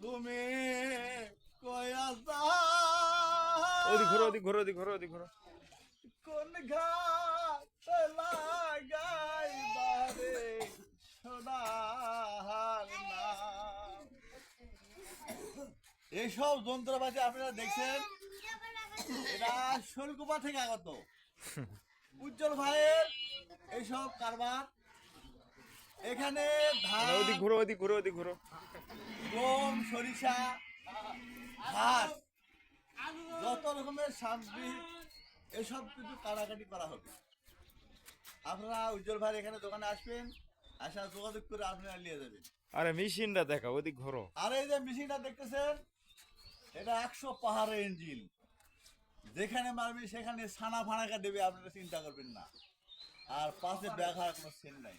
তুমি ওদিক ঘুরো ওদিক ঘুরো ওদিক ঘুরো ওদিক ঘুরো। কোন ঘাট লাগাই বারে সোনার এইসব যন্ত্রপাতি আপনারা দেখছেন? এটা শৈলকুপা থেকে আগত। উজ্জ্বল ভাইয়ের এইসব কারবার এখানে ধান ওদিক ঘুরো ওদিক ঘুরো ওদিক ঘুরো। গম সরিষা ভাত যত রকমের সামগ্রী এসব কিছু কাটাকাটি করা হবে। আপনারা উজ্জ্বল ভাই এখানে দোকানে আসবেন আসা যোগাযোগ করে আপনারা নিয়ে যাবেন। আরে মেশিনটা দেখা ওদিক ঘুরো। আর এই যে মেশিনটা দেখতেছেন এটা একশো পাহাড়ের ইঞ্জিন যেখানে মারবে সেখানে ছানা ফানাকা দেবে আপনারা চিন্তা করবেন না। আর পাশে ব্যাঘার কোনো সেন নাই।